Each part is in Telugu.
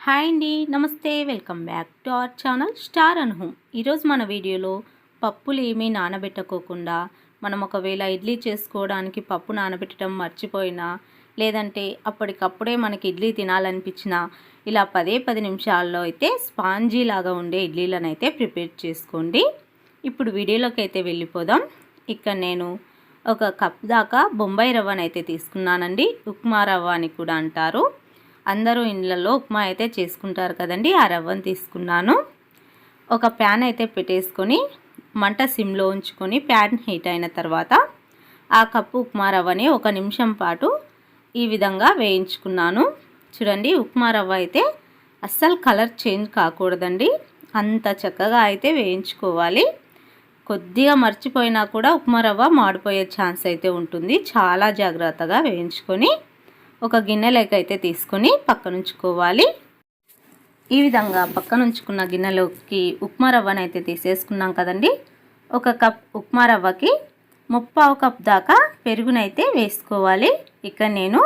హాయ్ అండి నమస్తే welcome back to our channel star on home. ఈరోజు మన వీడియోలో పప్పులు ఏమీ నానబెట్టకోకుండా మనం ఒకవేళ ఇడ్లీ చేసుకోవడానికి పప్పు నానబెట్టడం మర్చిపోయినా లేదంటే అప్పటికప్పుడే మనకి ఇడ్లీ తినాలనిపించినా ఇలా పదే పది నిమిషాల్లో అయితే స్పాంజీ లాగా ఉండే ఇడ్లీలను అయితే ప్రిపేర్ చేసుకోండి. ఇప్పుడు వీడియోలోకి అయితే వెళ్ళిపోదాం. ఇక్కడ నేను ఒక కప్ దాకా బొంబాయి రవ్వనైతే అయితే తీసుకున్నానండి. ఉప్మా రవ్వ అని కూడా అంటారు. అందరూ ఇండ్లలో ఉప్మా అయితే చేసుకుంటారు కదండి. ఆ రవ్వను తీసుకున్నాను. ఒక ప్యాన్ అయితే పెట్టేసుకొని మంట సిమ్లో ఉంచుకొని ప్యాన్ హీట్ అయిన తర్వాత ఆ కప్పు ఉప్మా రవ్వని ఒక నిమిషం పాటు ఈ విధంగా వేయించుకున్నాను. చూడండి ఉప్మా రవ్వ అయితే అస్సలు కలర్ చేంజ్ కాకూడదండి. అంత చక్కగా అయితే వేయించుకోవాలి. కొద్దిగా మర్చిపోయినా కూడా ఉప్మా రవ్వ మాడిపోయే ఛాన్స్ అయితే ఉంటుంది. చాలా జాగ్రత్తగా వేయించుకొని ఒక గిన్నెలోకి అయితే తీసుకొని పక్కనుంచుకోవాలి. ఈ విధంగా పక్కనుంచుకున్న గిన్నెలోకి ఉప్మా రవ్వను అయితే తీసేసుకున్నాం కదండి. ఒక కప్ ఉప్మా రవ్వకి ముప్పావు కప్ దాకా పెరుగునైతే వేసుకోవాలి. ఇక్కడ నేను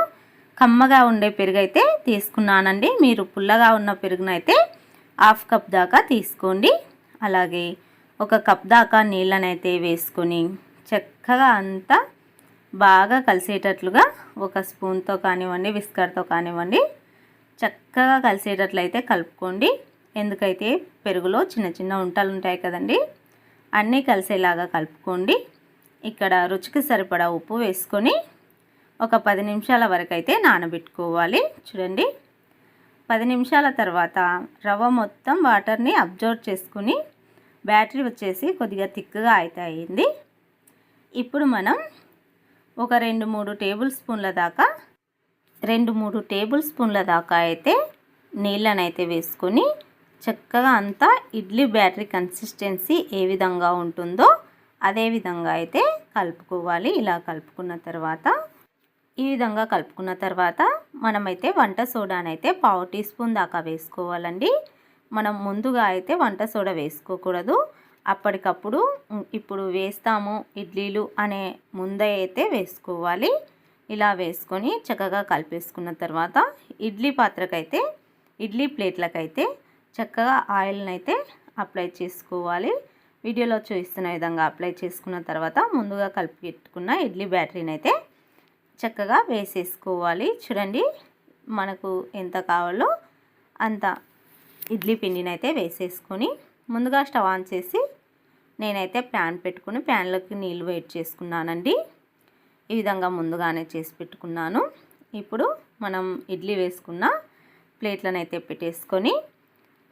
కమ్మగా ఉండే పెరుగు అయితే తీసుకున్నానండి. మీరు పుల్లగా ఉన్న పెరుగునైతే హాఫ్ కప్ దాకా తీసుకోండి. అలాగే ఒక కప్ దాకా నీళ్ళనైతే వేసుకొని చక్కగా అంతా బాగా కలిసేటట్లుగా ఒక స్పూన్తో కానివ్వండి విస్కర్తో కానివ్వండి చక్కగా కలిసేటట్లయితే కలుపుకోండి. ఎందుకైతే పెరుగులో చిన్న చిన్న ఉంటలు ఉంటాయి కదండి అన్నీ కలిసేలాగా కలుపుకోండి. ఇక్కడ రుచికి సరిపడా ఉప్పు వేసుకొని ఒక పది నిమిషాల వరకు అయితే నానబెట్టుకోవాలి. చూడండి. పది నిమిషాల తర్వాత రవ్వ మొత్తం వాటర్ని అబ్జర్వ్ చేసుకుని బ్యాటరీ వచ్చేసి కొద్దిగా థిక్గా అయితే అయింది. ఇప్పుడు మనం ఒక రెండు మూడు టేబుల్ స్పూన్ల దాకా రెండు మూడు టేబుల్ స్పూన్ల దాకా అయితే నీళ్ళనైతే వేసుకొని చక్కగా అంతా ఇడ్లీ బ్యాటరీ కన్సిస్టెన్సీ ఏ విధంగా ఉంటుందో అదే విధంగా అయితే కలుపుకోవాలి. ఇలా కలుపుకున్న తర్వాత ఈ విధంగా కలుపుకున్న తర్వాత మనమైతే వంట సోడానైతే పావు టీ స్పూన్ దాకా వేసుకోవాలండి. మనం ముందుగా అయితే వంట సోడా వేసుకోకూడదు. అప్పటికప్పుడు ఇప్పుడు వేస్తాము ఇడ్లీలు అనే ముందే అయితే వేసుకోవాలి. ఇలా వేసుకొని చక్కగా కలిపేసుకున్న తర్వాత ఇడ్లీ పాత్రకైతే ఇడ్లీ ప్లేట్లకైతే చక్కగా ఆయిల్ని అయితే అప్లై చేసుకోవాలి. వీడియోలో చూపిస్తున్న విధంగా అప్లై చేసుకున్న తర్వాత ముందుగా కలిపి పెట్టుకున్న ఇడ్లీ బ్యాటరీని అయితే చక్కగా వేసేసుకోవాలి. చూడండి మనకు ఎంత కావాలో అంత ఇడ్లీ పిండిని అయితే వేసేసుకొని ముందుగా స్టవ్ ఆన్ చేసి నేనైతే ప్యాన్ పెట్టుకుని ప్యాన్లోకి నీళ్ళు వెయిట్ చేసుకున్నానండి. ఈ విధంగా ముందుగానే చేసి పెట్టుకున్నాను. ఇప్పుడు మనం ఇడ్లీ వేసుకున్న ప్లేట్లను అయితే పెట్టేసుకొని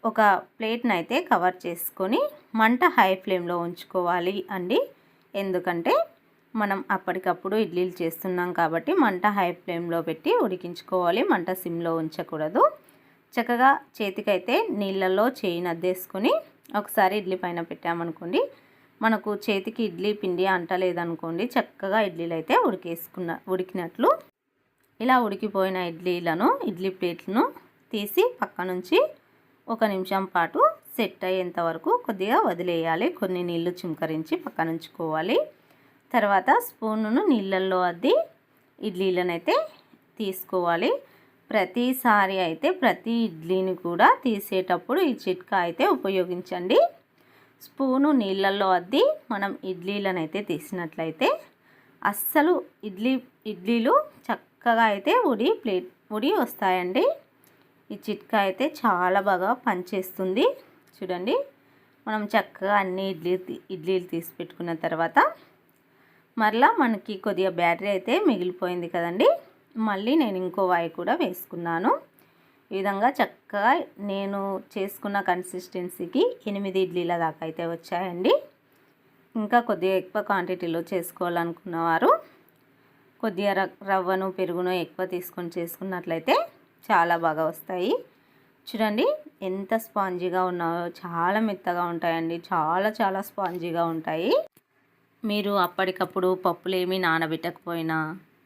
ఒక ప్లేట్ని అయితే కవర్ చేసుకొని మంట హై ఫ్లేమ్లో ఉంచుకోవాలి అండి. ఎందుకంటే మనం అప్పటికప్పుడు ఇడ్లీలు చేస్తున్నాం కాబట్టి మంట హై ఫ్లేమ్లో పెట్టి ఉడికించుకోవాలి మంట సిమ్లో ఉంచకూడదు. చక్కగా చేతికైతే నీళ్ళల్లో చేయి నద్దేసుకొని ఒకసారి ఇడ్లీ పైన పెట్టామనుకోండి మనకు చేతికి ఇడ్లీ పిండి అంటలేదనుకోండి చక్కగా ఇడ్లీలు అయితే ఉడికేసుకున్న ఉడికినట్లు ఇలా ఉడికిపోయిన ఇడ్లీలను ఇడ్లీ ప్లేట్లను తీసి పక్క నుంచి ఒక నిమిషం పాటు సెట్ అయ్యేంత వరకు కొద్దిగా వదిలేయాలి. కొన్ని నీళ్ళు చిమ్కరించి పక్కన ఉంచుకోవాలి తర్వాత స్పూన్ను నీళ్ళల్లో అద్ది ఇడ్లీలను అయితే తీసుకోవాలి. ప్రతిసారి అయితే ప్రతి ఇడ్లీని కూడా తీసేటప్పుడు ఈ చిట్కా అయితే ఉపయోగించండి. స్పూను నీళ్ళల్లో అద్ది మనం ఇడ్లీలను అయితే తీసినట్లయితే అస్సలు ఇడ్లీ ఇడ్లీలు చక్కగా అయితే ఉడి ప్లేట్ ఉడి వస్తాయండి. ఈ చిట్కా అయితే చాలా బాగా పనిచేస్తుంది. చూడండి మనం చక్కగా అన్ని ఇడ్లీ ఇడ్లీలు తీసి పెట్టుకున్న తర్వాత మరలా మనకి కొద్దిగా బ్యాటరీ అయితే మిగిలిపోయింది కదండి. మళ్ళీ నేను ఇంకో వాయి కూడా వేసుకున్నాను. ఈ విధంగా చక్కగా నేను చేసుకున్న కన్సిస్టెన్సీకి ఎనిమిది ఇడ్లీల దాకా అయితే వచ్చాయండి. ఇంకా కొద్దిగా ఎక్కువ క్వాంటిటీలో చేసుకోవాలనుకున్నవారు కొద్దిగా రవ్వను పెరుగును ఎక్కువ తీసుకొని చేసుకున్నట్లయితే చాలా బాగా వస్తాయి. చూడండి ఎంత స్పాంజీగా ఉన్నాయో చాలా మెత్తగా ఉంటాయండి చాలా చాలా స్పాంజీగా ఉంటాయి. మీరు అప్పటికప్పుడు పప్పులేమీ నానబెట్టకపోయినా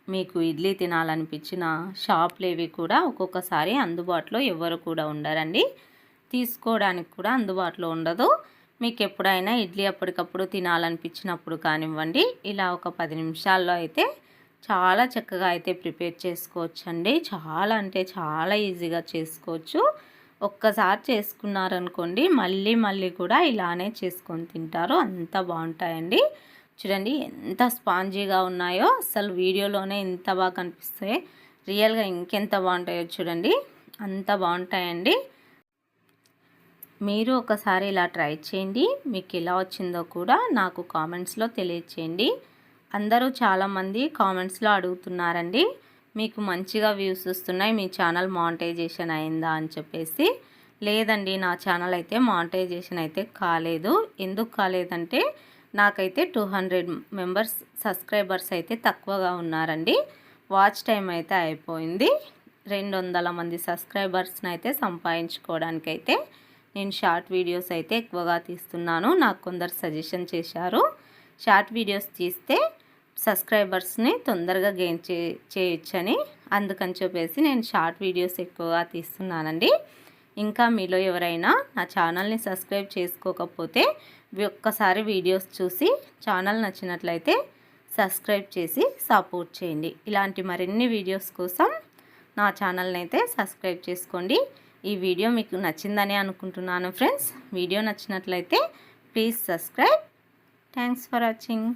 మీకు ఇడ్లీ తినాలనిపించిన షాప్లు ఏవి కూడా ఒక్కొక్కసారి అందుబాటులో ఎవరు కూడా ఉండరండి. తీసుకోవడానికి కూడా అందుబాటులో ఉండదు. మీకు ఎప్పుడైనా ఇడ్లీ అప్పటికప్పుడు తినాలనిపించినప్పుడు కానివ్వండి ఇలా ఒక పది నిమిషాల్లో అయితే చాలా చక్కగా అయితే ప్రిపేర్ చేసుకోవచ్చండి. చాలా అంటే చాలా ఈజీగా చేసుకోవచ్చు. ఒక్కసారి చేసుకున్నారనుకోండి మళ్ళీ మళ్ళీ కూడా ఇలానే చేసుకొని తింటారు. అంత బాగుంటాయండి. చూడండి ఎంత స్పాంజీగా ఉన్నాయో అసలు వీడియోలోనే ఎంత బాగా కనిపిస్తాయి రియల్గా ఇంకెంత బాగుంటాయో చూడండి. అంత బాగుంటాయండి. మీరు ఒకసారి ఇలా ట్రై చేయండి. మీకు ఎలా వచ్చిందో కూడా నాకు కామెంట్స్లో తెలియచేయండి. అందరూ చాలామంది కామెంట్స్లో అడుగుతున్నారండి మీకు మంచిగా వ్యూస్ వస్తున్నాయి మీ ఛానల్ మానిటైజేషన్ అయిందా అని చెప్పేసి. లేదండి నా ఛానల్ అయితే మానిటైజేషన్ అయితే కాలేదు. ఎందుకు కాలేదంటే నాకైతే టూ హండ్రెడ్ మెంబర్స్ సబ్స్క్రైబర్స్ అయితే తక్కువగా ఉన్నారండి. వాచ్ టైం అయితే అయిపోయింది. రెండు వందల మంది సబ్స్క్రైబర్స్ని అయితే సంపాదించుకోవడానికైతే నేను షార్ట్ వీడియోస్ అయితే ఎక్కువగా తీస్తున్నాను. నాకు కొందరు సజెషన్ చేశారు. షార్ట్ వీడియోస్ తీస్తే సబ్స్క్రైబర్స్ని తొందరగా గెయిన్ చే చేయొచ్చని అందుకని చెప్పేసి నేను షార్ట్ వీడియోస్ ఎక్కువగా తీస్తున్నానండి. ఇంకా మీలో ఎవరైనా నా ఛానల్ని సబ్స్క్రైబ్ చేసుకోకపోతే ఒక్కసారి వీడియోస్ చూసి ఛానల్ నచ్చినట్లయితే సబ్స్క్రైబ్ చేసి సపోర్ట్ చేయండి. ఇలాంటి మరిన్ని వీడియోస్ కోసం నా ఛానల్ని అయితే సబ్స్క్రైబ్ చేసుకోండి. ఈ వీడియో మీకు నచ్చిందని అనుకుంటున్నాను ఫ్రెండ్స్. వీడియో నచ్చినట్లయితే please subscribe. Thanks for watching.